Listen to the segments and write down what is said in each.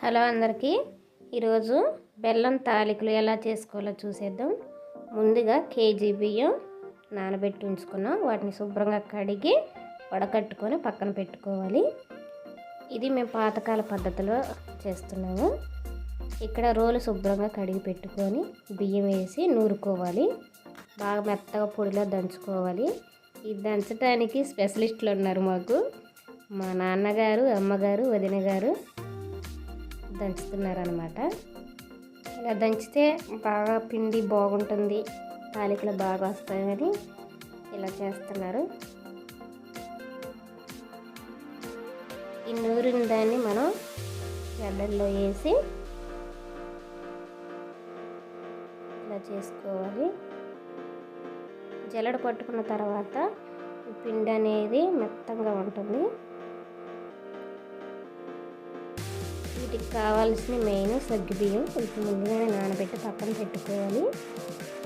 Hello అందరికీ. ఈరోజు బెల్లం తాలికలు ఎలా చేసుకోవాలో చూసేద్దాం. ముందుగా కేజీ బియ్యం నానబెట్టి ఉంచుకున్నాం. వాటిని శుభ్రంగా కడిగి వడకట్టుకొని పక్కన పెట్టుకోవాలి. ఇది మేము పాతకాల పద్ధతిలో చేస్తున్నాము. ఇక్కడ రోలు శుభ్రంగా కడిగి పెట్టుకొని బియ్యం వేసి నూరుకోవాలి. బాగా మెత్తగా పొడిలో దంచుకోవాలి. ఇది దంచడానికి స్పెషలిస్టులు ఉన్నారు మాకు. మా నాన్నగారు అమ్మగారు వదిన గారు దంచుతున్నారనమాట ఇలా దంచితే బాగా పిండి బాగుంటుంది. తాలికలు బాగా వస్తాయని ఇలా చేస్తున్నారు. ఈ నూరిన దాన్ని మనం గడ్డల్లో వేసి ఇలా చేసుకోవాలి. జల్లడ పట్టుకున్న తర్వాత పిండి అనేది మెత్తంగా ఉంటుంది. వీటికి కావాల్సిన మెయిన్ సగ్గు బియ్యం కొంచెం ముందుగానే నానబెట్టి పక్కన పెట్టుకోవాలి.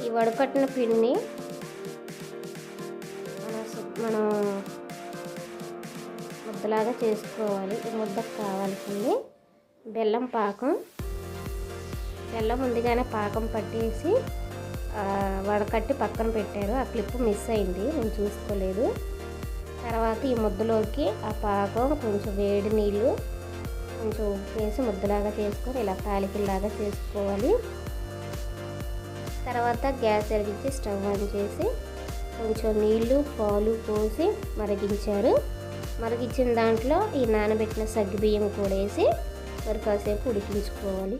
ఈ వడకట్టిన పిండిని మన మనం ముద్దలాగా చేసుకోవాలి. ఈ ముద్దకు కావాల్సింది బెల్లం పాకం. బెల్లం ముందుగానే పాకం పట్టేసి వడకట్టి పక్కన పెట్టారు. ఆ క్లిప్ మిస్ అయింది నేను చూసుకోలేదు. తర్వాత ఈ ముద్దలోకి ఆ పాకం కొంచెం వేడి నీళ్ళు కొంచెం ఉప్పు వేసి ముద్దలాగా చేసుకొని ఇలా తాలికల్లాగా చేసుకోవాలి. తర్వాత గ్యాస్ వెలిగించి స్టవ్ ఆన్ చేసి కొంచెం నీళ్ళు పాలు పోసి మరిగించారు. మరిగించిన దాంట్లో ఈ నానబెట్టిన సగ్గుబియ్యం కూడా వేసి మరి కాసేపు ఉడికించుకోవాలి.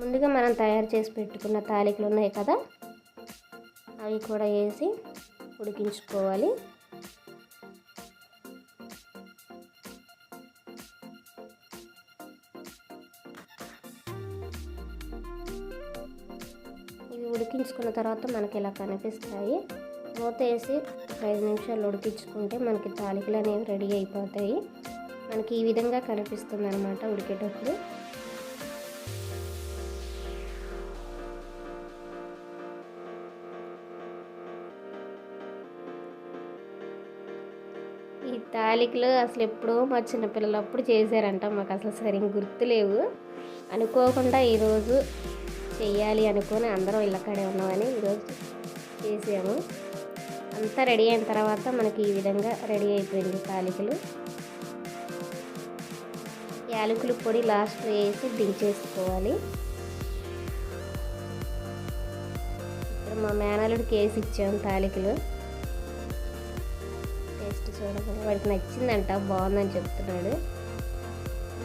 ముందుగా మనం తయారు చేసి పెట్టుకున్న తాలికలు ఉన్నాయి కదా అవి కూడా వేసి ఉడికించుకోవాలి. ఉడికించుకున్న తర్వాత మనకి ఇలా కనిపిస్తాయి. మూత వేసి ఐదు నిమిషాలు ఉడికించుకుంటే మనకి తాలికలు అనేవి రెడీ అయిపోతాయి. మనకి ఈ విధంగా కనిపిస్తుంది అనమాట ఉడికేటప్పుడు. ఈ తాలికలు అసలు ఎప్పుడో మా చిన్నపిల్లలప్పుడు చేశారంట మాకు అసలు సరిగ్గా గుర్తులేవు. అనుకోకుండా ఈరోజు చేయాలి అనుకొని అందరం ఇళ్ళక్కడే ఉన్నామని ఈరోజు చేసాము. అంతా రెడీ అయిన తర్వాత మనకి ఈ విధంగా రెడీ అయిపోయింది తాలికలు. యాలకులు పొడి లాస్ట్ వేసి దించేసుకోవాలి. ఇక్కడ మా మేనలుడికి వేసి ఇచ్చాము తాలికలు. టేస్ట్ చూడకుండా వాడికి నచ్చిందంట బాగుందని చెప్తున్నాడు.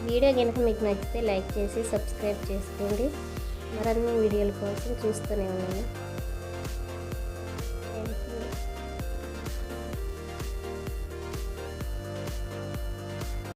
వీడియో కనుక మీకు నచ్చితే లైక్ చేసి సబ్స్క్రైబ్ చేసుకోండి. మరిన్ని వీడియోల కోసం చూస్తూనే ఉన్నాను